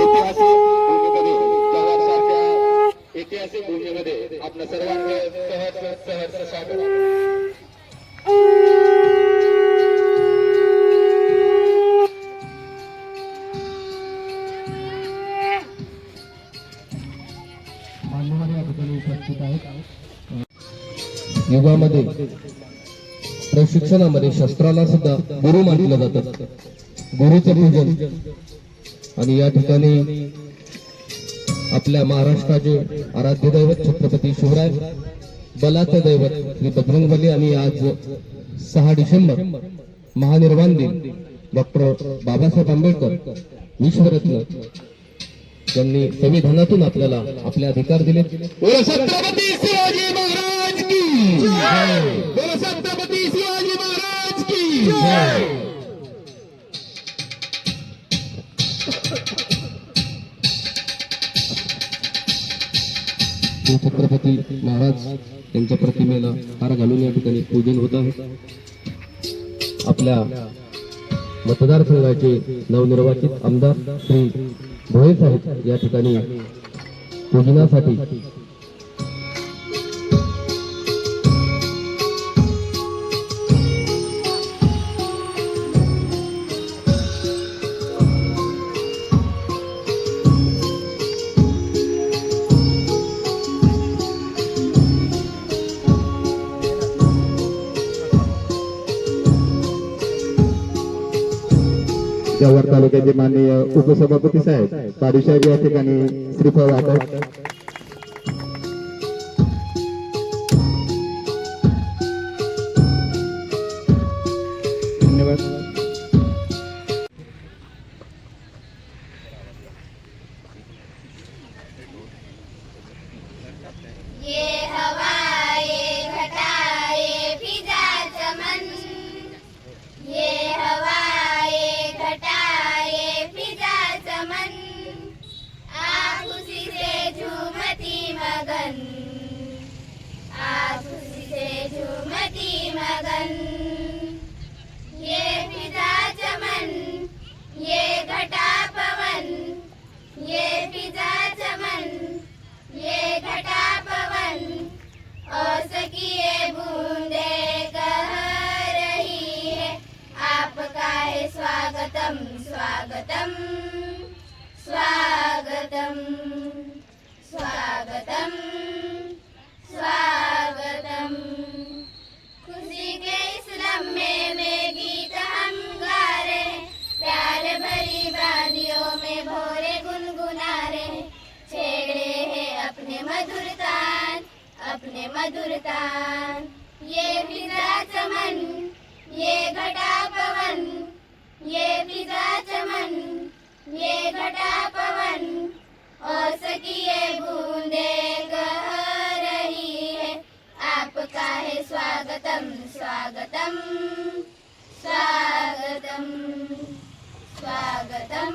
ऐतिहासिक भूमीमध्ये ऐतिहासिक भूमीमध्ये आपलं सर्वांचं सहर्ष सहर्ष स्वागत मान्यवर या ठिकाणी उपस्थित आहेत. युगामध्ये प्रशिक्षणामध्ये शस्त्राला सुद्धा गुरु मानलं जातं. गुरुचं पूजन. आणि या ठिकाणी आपल्या महाराष्ट्राचे आराध्य दैवत छत्रपती शिवराय बलाचं दैवत श्री बजरंगबली आणि आज सहा डिसेंबर महानिर्वाण दिन. डॉक्टर बाबासाहेब आंबेडकर विश्वरत्न त्यांनी संविधानातून आपल्याला आपले अधिकार दिले. छत्रपती शिवाजी महाराज की बोलो छत्रपती शिवाजी महाराज की श्री छत्रपती महाराज यांच्या प्रतिमेला हार घालून या ठिकाणी पूजन होत आहे. आपल्या मतदारसंघाचे नवनिर्वाचित आमदार श्री भोये साहेब या ठिकाणी पूजनासाठी यावर तालुक्याचे माननीय उपसभापती साहेब पाडूसाहेब या ठिकाणी श्रीफळ वाटप धन्यवाद. स्वागतम। स्वागतम। स्वागतम। खुशी के इस लम्हे में गीत हम गा रहे प्यार भरी वादियों में भोरे गुनगुना रहे छेड़े हैं अपने मधुर तान अपने मधुर तान ये फिजा चमन ये घटा पवन ये फिजा चमन। स्वागतं स्वागतम्। स्वागतम् स्वागतम्।